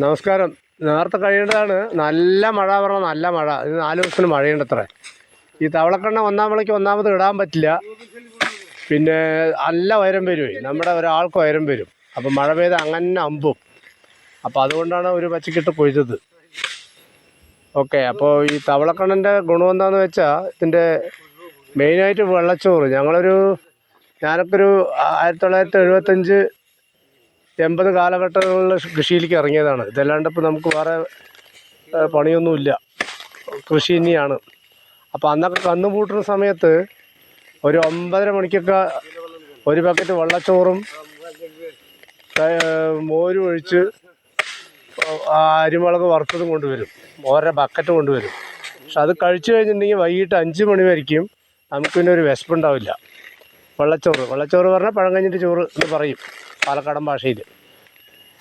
നമസ്കാരം. നേരത്തെ കഴിയേണ്ടതാണ് നല്ല മഴ പറഞ്ഞാൽ നല്ല മഴ. ഇത് നാല് ദിവസത്തിന് മഴയുണ്ട് അത്ര ഈ തവളക്കണ്ണ ഒന്നാം മണിക്ക് ഒന്നാമത് ഇടാൻ പറ്റില്ല. പിന്നെ നല്ല ഉയരം വരുമേ നമ്മുടെ ഒരാൾക്ക് ഉയരം വരും. അപ്പം മഴ പെയ്ത് അങ്ങനെ അമ്പും. അപ്പം അതുകൊണ്ടാണ് ഒരു പച്ചക്കിട്ട് കൊയ്തത് ഓക്കെ അപ്പോൾ ഈ തവളക്കണ്ണന്റെ ഗുണം എന്താണെന്ന് വെച്ചാൽ ഇതിന്റെ മെയിനായിട്ട് വെള്ളച്ചോറ്. ഞങ്ങളൊരു ഞാനൊക്കെ ഒരു ആയിരത്തി തൊള്ളായിരത്തി എഴുപത്തഞ്ച് എൺപത് കാലഘട്ടങ്ങളിൽ കൃഷിയിലേക്ക് ഇറങ്ങിയതാണ്. ഇതല്ലാണ്ട് ഇപ്പോൾ നമുക്ക് വേറെ പണിയൊന്നുമില്ല. കൃഷി തന്നെയാണ് അപ്പോൾ അന്നൊക്കെ കന്നുപൂട്ടുന്ന സമയത്ത് ഒരു ഒമ്പതര മണിക്കൊക്കെ ഒരു പാക്കറ്റ് വെള്ളച്ചോറും മോരും ഒഴിച്ച് അരിമുളക് വറുത്തതും കൊണ്ടുവരും. ഓരോ ബക്കറ്റ് കൊണ്ടുവരും. പക്ഷെ അത് കഴിച്ചു കഴിഞ്ഞിട്ടുണ്ടെങ്കിൽ വൈകിട്ട് അഞ്ച് മണി വരയ്ക്കും നമുക്ക് പിന്നെ ഒരു വിശപ്പുണ്ടാവില്ല. വെള്ളച്ചോറ്. വെള്ളച്ചോറ് പറഞ്ഞാൽ പഴം കഴിഞ്ഞിട്ട് ചോറ് എന്ന് പറയും. പാലക്കാടൻ ഭാഷയിൽ.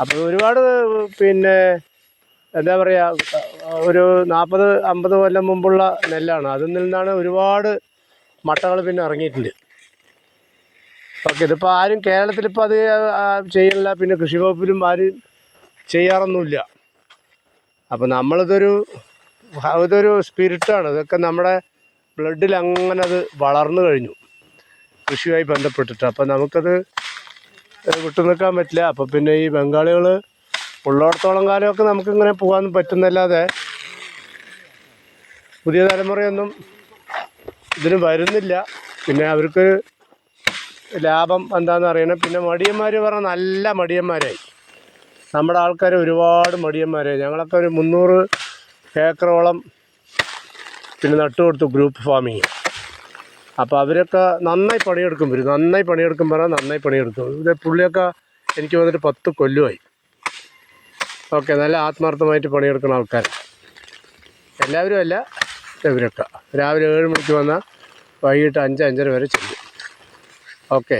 അപ്പോൾ ഒരുപാട് പിന്നെ എന്താ പറയുക ഒരു നാൽപ്പത് അമ്പത് കൊല്ലം മുമ്പുള്ള നെല്ലാണ്. അതിൽ നിന്നാണ് ഒരുപാട് മട്ടകൾ പിന്നെ ഇറങ്ങിയിട്ടുണ്ട്. ഓക്കെ ഇതിപ്പോൾ ആരും കേരളത്തിലിപ്പോൾ അത് ചെയ്യണില്ല. പിന്നെ കൃഷി വകുപ്പിലും ആരും ചെയ്യാറൊന്നുമില്ല. അപ്പോൾ നമ്മളിതൊരു ഇതൊരു സ്പിരിറ്റാണ്. ഇതൊക്കെ നമ്മുടെ ബ്ലഡിൽ അങ്ങനെ അത് വളർന്നു കഴിഞ്ഞു. കൃഷിയുമായി ബന്ധപ്പെട്ടിട്ട്. അപ്പോൾ നമുക്കത് വിട്ടു നിൽക്കാൻ പറ്റില്ല. അപ്പോൾ പിന്നെ ഈ ബംഗാളികൾ ഉള്ളിടത്തോളം കാലമൊക്കെ നമുക്കിങ്ങനെ പോകാൻ പറ്റുന്നല്ലാതെ പുതിയ തലമുറയൊന്നും ഇതിന് വരുന്നില്ല. പിന്നെ അവർക്ക് ലാഭം എന്താണെന്ന് അറിയണം. പിന്നെ മടിയന്മാർ പറഞ്ഞാൽ നല്ല മടിയന്മാരായി. നമ്മുടെ ആൾക്കാർ ഒരുപാട് മടിയന്മാരായി. ഞങ്ങളൊക്കെ ഒരു മുന്നൂറ് ഏക്കറോളം പിന്നെ നട്ടുകൊടുത്തു ഗ്രൂപ്പ് ഫാമിങ്. അപ്പോൾ അവരൊക്കെ നന്നായി പണിയെടുക്കും. വരും നന്നായി പണിയെടുക്കും പറഞ്ഞാൽ നന്നായി പണിയെടുക്കും ഇത് പുള്ളിയൊക്കെ എനിക്ക് വന്നിട്ട് പത്ത് കൊല്ലുമായി ഓക്കെ നല്ല ആത്മാർത്ഥമായിട്ട് പണിയെടുക്കുന്ന ആൾക്കാർ എല്ലാവരും അല്ല ഇവരൊക്കെ. രാവിലെ ഏഴ് മണിക്ക് വന്നാൽ വൈകിട്ട് അഞ്ച് അഞ്ചര വരെ ചെയ്യും ഓക്കെ.